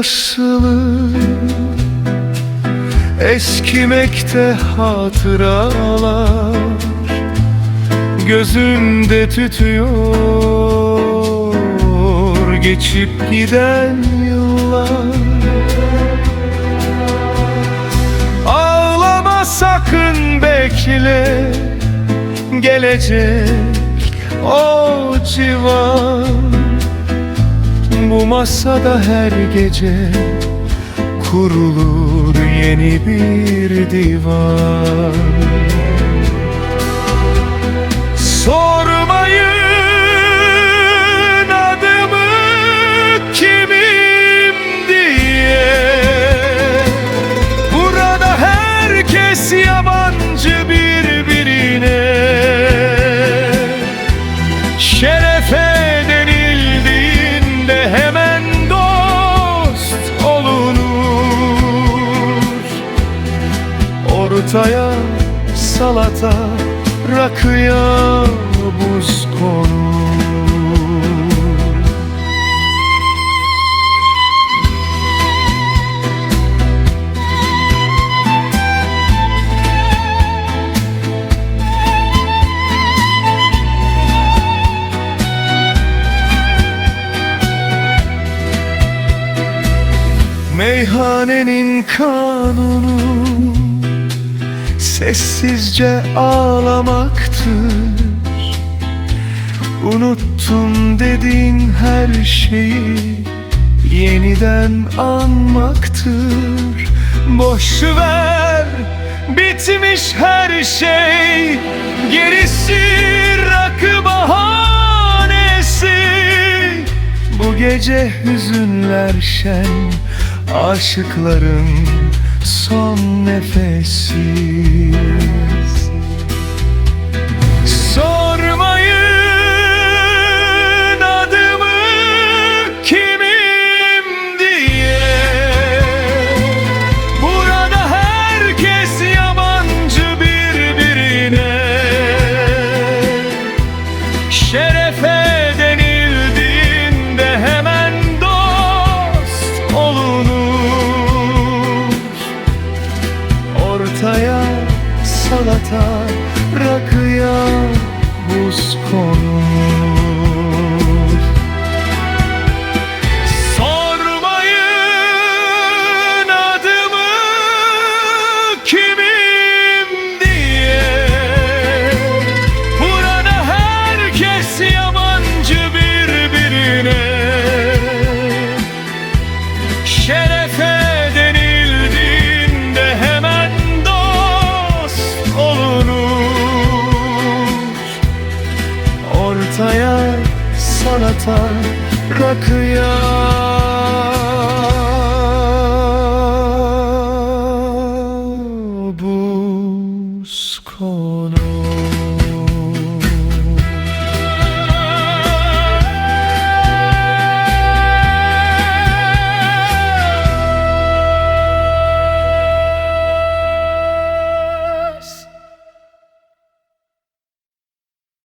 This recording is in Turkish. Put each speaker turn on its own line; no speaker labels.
asılı Eskimekte hatıralar Gözümde tütüyor. Geçip giden yıllar. Ağlama sakın bekle. Gelecek o civan Bu masada her gece Kurulur yeni bir divan Ortaya salata rakıya buz konur. Meyhanenin kanunu Sessizce ağlamaktır Unuttum dediğin her şeyi Yeniden anmaktır. Boş ver Bitmiş her şey. Gerisi rakı bahanesi. Bu gece hüzünler şen Aşıkların son nefesi salata rakıya buz konur Ortaya salata rakıya